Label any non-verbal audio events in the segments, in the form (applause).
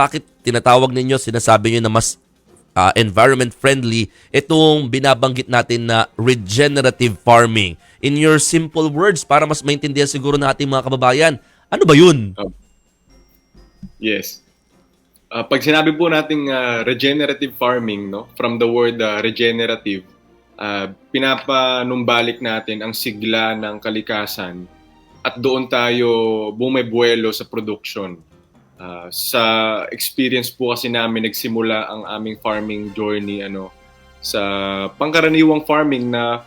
bakit tinatawag ninyo, sinasabi nyo na mas ah, environment friendly itong binabanggit natin na regenerative farming. In your simple words, para mas maintindihan siguro ng ating mga kababayan, ano ba yun? Yes. Ah, pag sinabi po nating ah, regenerative farming, no, from the word ah, regenerative, ah, pinapanumbalik natin ang sigla ng kalikasan at doon tayo bumebuelo sa production. Ah, sa experience po kasi namin nagsimula ang aming farming journey ano sa pangkaraniwang farming na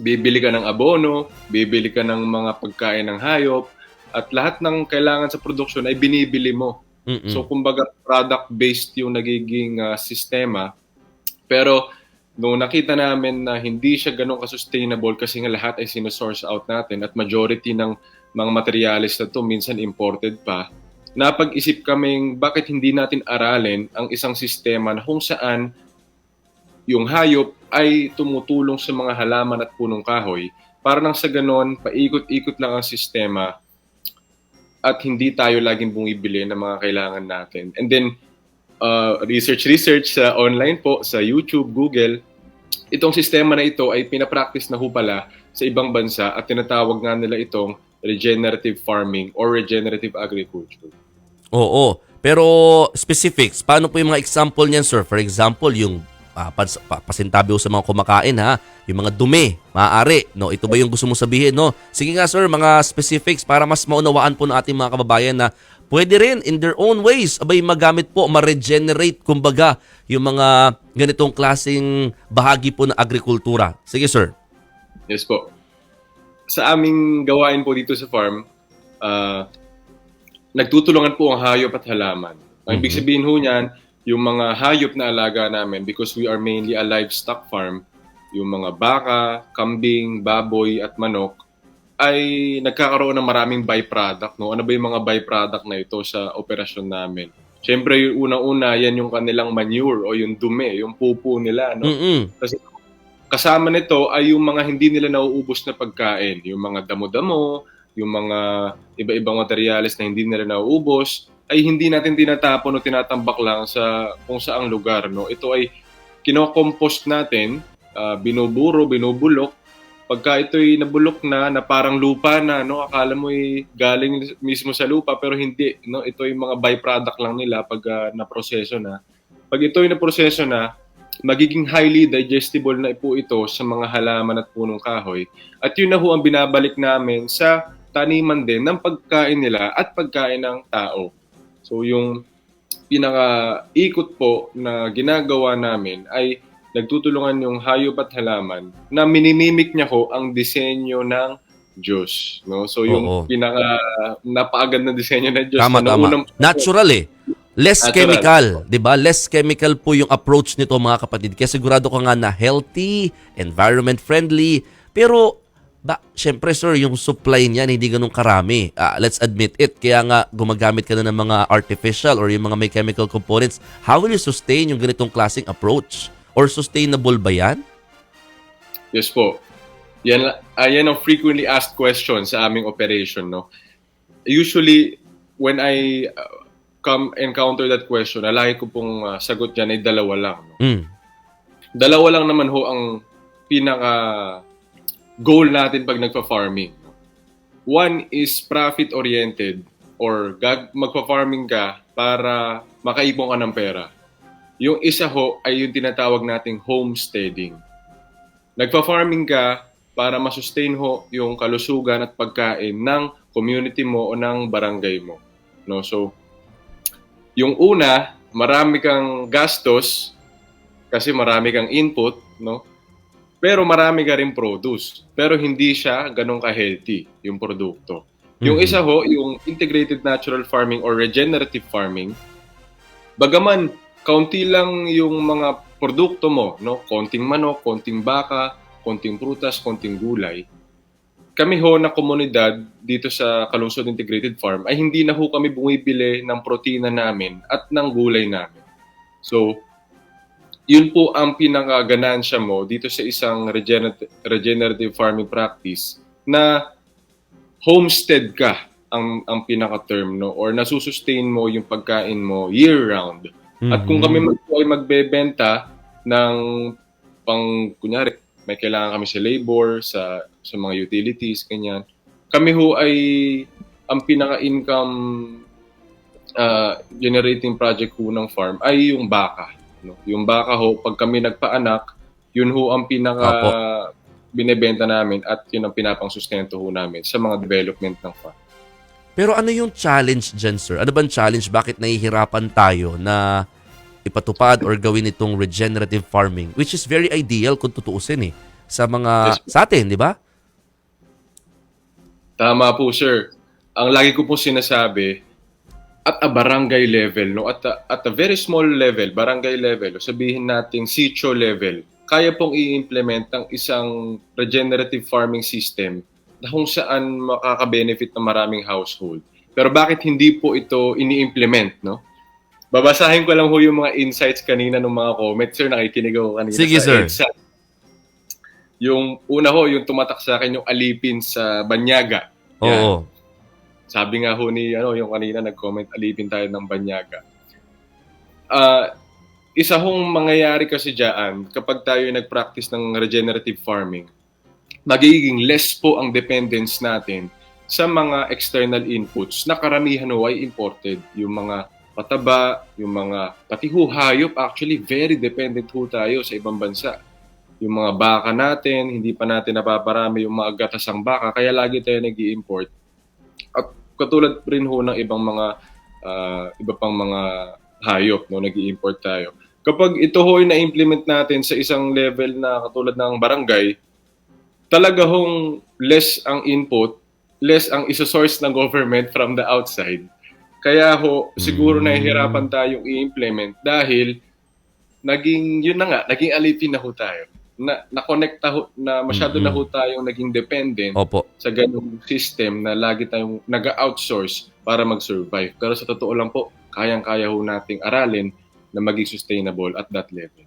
bibili ka ng abono, bibili ka ng mga pagkain ng hayop at lahat ng kailangan sa production ay binibili mo. Mm-mm. So kumbaga product-based yung nagiging ah, sistema. Pero nung nakita namin na hindi siya ganun ka-sustainable kasi nga lahat ay sinusource out natin at majority ng mga materials na to minsan imported pa, napag-isip kaming bakit hindi natin aralin ang isang sistema na kung saan yung hayop ay tumutulong sa mga halaman at punong kahoy para nang sa ganon, paikot-ikot lang ang sistema at hindi tayo laging bumibili ng mga kailangan natin. And then, uh, research-research sa online po, sa YouTube, Google, itong sistema na ito ay pinapractice na ho pala sa ibang bansa at tinatawag nga nila itong regenerative farming or regenerative agriculture. Oo. Pero specifics, paano po yung mga example niyan, sir? For example, yung ah, pas, pa, pasintabi sa mga kumakain ha, yung mga dumi, maaari, no? Ito ba yung gusto mong sabihin, no? Sige nga, sir, mga specifics para mas maunawaan po ng ating mga kababayan na pwede rin in their own ways, abay magamit po, ma-regenerate kumbaga yung mga ganitong klaseng bahagi po ng agrikultura. Sige, sir. Yes po. Sa aming gawain po dito sa farm, ah, nagtutulungan po ang hayop at halaman. Ang ibig Mhm. sabihin ho niyan, yung mga hayop na alaga namin, because we are mainly a livestock farm, yung mga baka, kambing, baboy at manok, ay nagkakaroon ng maraming byproduct. No? Ano ba yung mga byproduct na ito sa operasyon namin? Siyempre, yung unang-una, yan yung kanilang manure o yung dumi, yung pupo nila. No? Mm-mm. kasama nito ay yung mga hindi nila nauubos na pagkain, yung mga damo-damo, yung mga iba-ibang materyales na hindi nila nauubos, ay hindi natin tinatapon o tinatambak lang sa kung saang lugar. No? Ito ay kinokompost natin, ah, binuburo, binubulok. Pagka ito'y nabulok na, na parang lupa na, no? akala mo ay galing mismo sa lupa, pero hindi. No? Ito ay mga byproduct lang nila pag ah, naproseso na. Pag ito'y naproseso na, magiging highly digestible na po ito sa mga halaman at punong kahoy. At yun na ho ang binabalik namin sa taniman din ng pagkain nila at pagkain ng tao. So yung pinaka-ikot po na ginagawa namin ay nagtutulungan yung hayop at halaman na minimimik niya ho ang disenyo ng Diyos. No? So yung Oo. pinaka napakaganda disenyo ng Diyos. Tama, na tama. unang- Natural eh. Less Natural. chemical, 'di ba? Less chemical po yung approach nito mga kapatid. Kaya sigurado ka nga na healthy, environment friendly, pero ba, syempre sir, yung supply niyan hindi ganun karami. Ah, let's admit it. Kaya nga gumagamit ka na ng mga artificial or yung mga may chemical components. How will you sustain yung ganitong klaseng approach? Or sustainable ba yan? Yes po. Yan, uh, yan ang frequently asked question sa aming operation. No? Usually, when I uh, come encounter that question, alaki ko pong uh, sagot dyan ay dalawa lang. No? Mm. Dalawa lang naman ho ang pinaka goal natin pag nagpa-farming. One is profit-oriented or gag magpa-farming ka para makaipon ka ng pera. Yung isa ho ay yung tinatawag nating homesteading. Nagpa-farming ka para masustain ho yung kalusugan at pagkain ng community mo o ng barangay mo. No? So, yung una, marami kang gastos kasi marami kang input, no? Pero marami ka rin produce. Pero hindi siya ganun ka-healthy yung produkto. Yung Mhm. isa ho, yung integrated natural farming or regenerative farming, bagaman kaunti lang yung mga produkto mo, no? Konting manok, konting baka, konting prutas, konting gulay. Kami ho na komunidad dito sa Kalungsod Integrated Farm ay hindi na ho kami bumibili ng protina namin at ng gulay namin. So, yun po ang pinakaganansya mo dito sa isang regenerative, regenerative farming practice na homestead ka ang ang pinaka-term no or nasusustain mo yung pagkain mo year round. At kung kami man po ay magbebenta ng pang kunyari may kailangan kami sa labor, sa sa mga utilities ganyan. Kami ho ay ang pinaka-income uh, generating project ho ng farm ay yung baka. No? Yung baka ho, pag kami nagpaanak, yun ho ang pinaka binebenta namin at yun ang pinapang sustento ho namin sa mga development ng farm. Pero ano yung challenge dyan, sir? Ano bang challenge? Bakit nahihirapan tayo na ipatupad or gawin itong regenerative farming? Which is very ideal kung tutuusin eh. Sa mga, Yes. sa atin, di ba? Tama po, sir. Ang lagi ko po sinasabi, at a barangay level, no? at, a, at a very small level, barangay level, o sabihin natin sitio level, kaya pong i-implement ang isang regenerative farming system na kung saan makaka-benefit ng maraming household. Pero bakit hindi po ito ini-implement, no? Babasahin ko lang ho yung mga insights kanina ng mga comments, sir. Nakikinig ako kanina Sige, sa sir. Yung una ho, yung tumatak sa akin yung alipin sa Banyaga. Yan. Sabi nga ho ni ano yung kanina nag-comment alipin tayo ng banyaga. Ah, isa hong mangyayari kasi diyan kapag tayo nag-practice ng regenerative farming, magiging less po ang dependence natin sa mga external inputs na karamihan ho ay imported. Yung mga pataba, yung mga pati ho hayop, actually very dependent ho tayo sa ibang bansa. Yung mga baka natin, hindi pa natin napaparami yung mga gatasang baka, kaya lagi tayo nag import katulad rin ho ng ibang mga ah, iba pang mga hayop no nag import tayo. Kapag ito ho ay na-implement natin sa isang level na katulad ng barangay, talaga hong less ang input, less ang isa-source ng government from the outside. Kaya ho, siguro Mm. nahihirapan tayong i-implement dahil naging, yun na nga, naging alipin na ho tayo. Na, na-connecta ho, na masyado na Mhm. ho tayong naging dependent Opo. sa ganung system na lagi tayong nag-outsource para mag-survive. Pero sa totoo lang po, kayang-kaya ho nating aralin na maging sustainable at that level.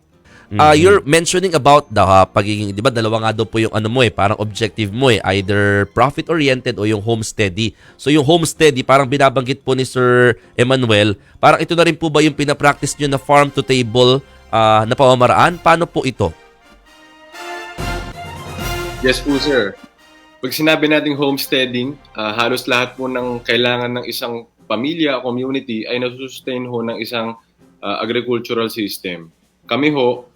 Ah, Mhm. you're mentioning about the ah, pagiging, 'di ba? Dalawa nga daw po yung ano mo eh, parang objective mo eh, either profit oriented o yung homesteady. So yung homesteady, parang binabanggit po ni Sir Emmanuel, parang ito na rin po ba yung pinapractice nyo na farm to table ah, na pamamaraan? Paano po ito? Yes po, sir. Pag sinabi nating homesteading, ah, halos lahat po ng kailangan ng isang pamilya o community ay nasusustain ho ng isang ah, agricultural system. Kami ho,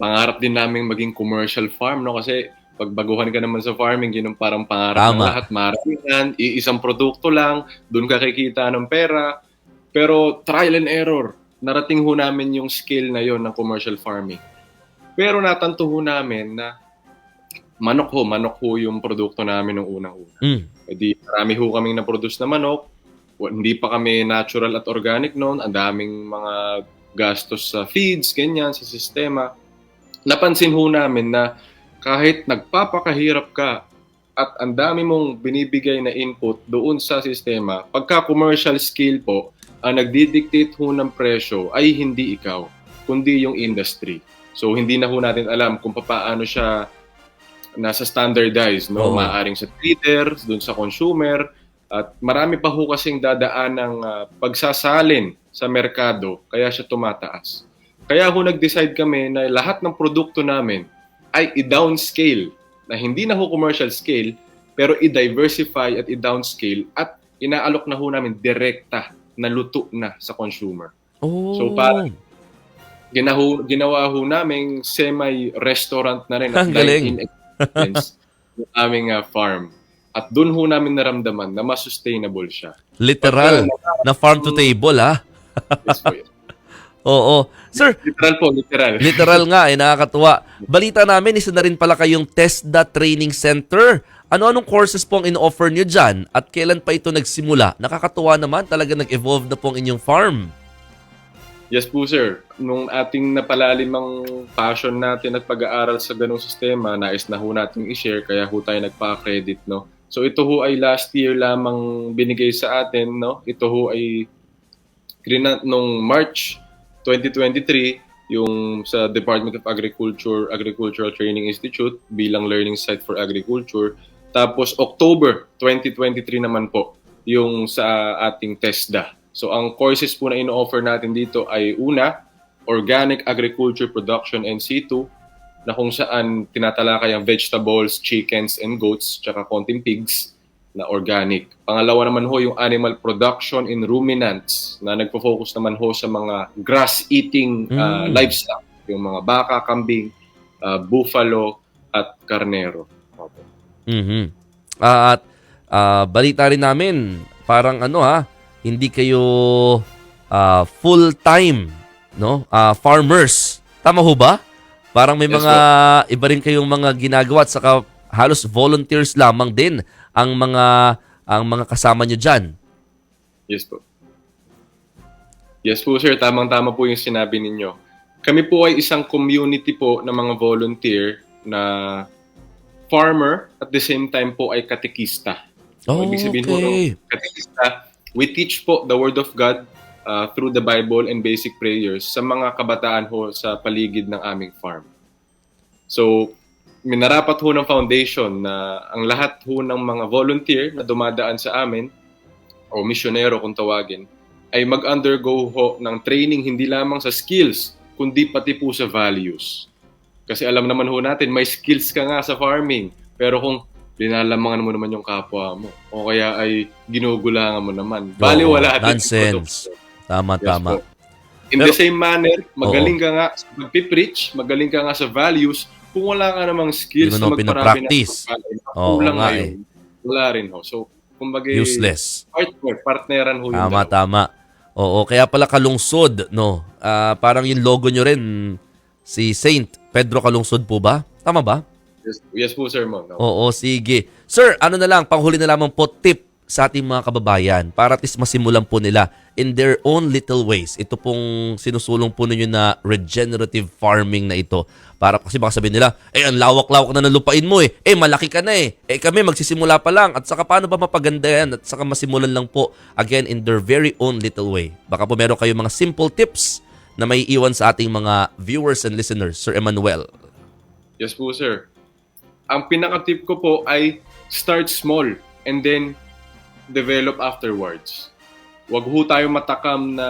pangarap din namin maging commercial farm, no? Kasi pag baguhan ka naman sa farming, yun ang parang pangarap ng Tama. lahat. Maramihan, iisang produkto lang, doon ka kikita ng pera. Pero trial and error, narating ho namin yung skill na yon ng commercial farming. Pero natanto ho namin na manok ho, manok ho yung produkto namin nung unang-una. Mm. E di, marami ho kaming na-produce na manok. Hindi pa kami natural at organic noon. Ang daming mga gastos sa feeds, ganyan, sa sistema. Napansin ho namin na kahit nagpapakahirap ka at ang dami mong binibigay na input doon sa sistema, pagka commercial scale po, ang nagdidictate ho ng presyo ay hindi ikaw, kundi yung industry. So hindi na ho natin alam kung paano siya nasa standardized, no? Oo. Maaring sa trader, doon sa consumer, at marami pa ho kasing dadaan ng ah, pagsasalin sa merkado, kaya siya tumataas. Kaya ho nag-decide kami na lahat ng produkto namin ay i-downscale, na hindi na ho commercial scale, pero i-diversify at i-downscale at inaalok na ho namin direkta na luto na sa consumer. Oh. So, parang- Ginaho, ginawa ho namin semi-restaurant na rin (laughs) Ang galing. Yung aming ah, farm. At doon ho namin naramdaman na mas sustainable siya. literal na farm to table ha. Yes po, yes. (laughs) Oo. Sir, Literal po, literal. Literal nga eh, nakakatuwa. Balita namin, isa na rin pala kayong TESDA Training Center. Ano-anong courses po ang in-offer nyo dyan? At kailan pa ito nagsimula? Nakakatuwa naman, talaga nag-evolve na po ang inyong farm. Yes po sir. Nung ating napalalim ang passion natin at pag-aaral sa ganong sistema, nais na ho natin i-share kaya ho tayo nagpa-credit, no? So ito ho ay last year lamang binigay sa atin, no? Ito ho ay grinant nung March 2023 yung sa Department of Agriculture Agricultural Training Institute bilang learning site for agriculture. Tapos October 2023 naman po yung sa ating TESDA. So ang courses po na ino-offer natin dito ay una, Organic Agriculture Production and C2 na kung saan tinatalakay ang vegetables, chickens and goats, tsaka konting pigs na organic. Pangalawa naman ho yung animal production in ruminants na nagpo-focus naman ho sa mga grass-eating uh, Mm. livestock, yung mga baka, kambing, uh, buffalo at karnero. Opo. Mhm. At ah, balita rin namin, parang ano ha, hindi kayo ah, full-time no? Ah, farmers. Tama ho ba? Parang may Yes, mga iba rin kayong mga ginagawa at saka halos volunteers lamang din ang mga ang mga kasama nyo diyan. Yes po. Yes po sir, tamang-tama po yung sinabi ninyo. Kami po ay isang community po ng mga volunteer na farmer at the same time po ay katekista. Oh, Ibig sabihin po, okay. no, katekista, we teach po the Word of God uh, through the Bible and basic prayers sa mga kabataan ho sa paligid ng aming farm. So, minarapat ho ng foundation na ang lahat ho ng mga volunteer na dumadaan sa amin, o misyonero kung tawagin, ay mag-undergo ho ng training hindi lamang sa skills, kundi pati po sa values. Kasi alam naman ho natin, may skills ka nga sa farming, pero kung linalamangan mo naman yung kapwa mo, o kaya ay ginugulangan mo naman, bali Oo, wala yung nonsense. Tama, Yes tama. po. In Pero- the same manner, magaling ka nga sa pagpipreach, magaling ka nga sa values, kung wala ka namang skills na na magparami pagkain, Oo kulang nga ngayon, wala rin ho. So, kumbaga, Useless. partner, partneran ho Tama, dalawa. tama. Oo, kaya pala kalungsod, no? Ah, parang yung logo nyo rin, si Saint Pedro Kalungsod po ba? Tama ba? Yes, yes po, Sir Mon. No? Oo, sige. Sir, ano na lang, panghuli na lamang po tip sa ating mga kababayan para at least masimulan po nila in their own little ways. Ito pong sinusulong po ninyo na regenerative farming na ito. Para kasi baka sabihin nila, eh ang lawak-lawak na ng lupain mo eh. Eh malaki ka na eh. Eh kami magsisimula pa lang. At saka paano ba mapaganda yan? At saka masimulan lang po again in their very own little way. Baka po meron kayong mga simple tips na may iwan sa ating mga viewers and listeners. Sir Emmanuel. Yes po, sir. Ang pinaka-tip ko po ay start small and then develop afterwards. Huwag ho tayo matakam na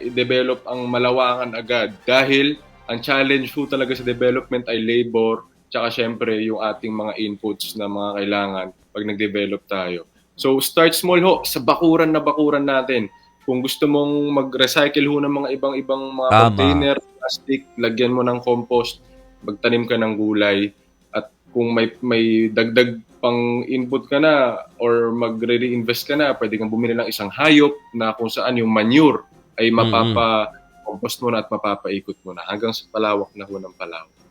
i-develop ang malawakan agad dahil ang challenge ho talaga sa development ay labor tsaka syempre yung ating mga inputs na mga kailangan pag nag-develop tayo. So start small ho sa bakuran na bakuran natin. Kung gusto mong mag-recycle ho ng mga ibang-ibang mga Tama. container, plastic, lagyan mo ng compost, magtanim ka ng gulay kung may may dagdag pang input ka na or magre-reinvest ka na, pwede kang bumili ng isang hayop na kung saan yung manure ay mapapa compost mo na at mapapaikot mo na hanggang sa palawak na ho ng palawak.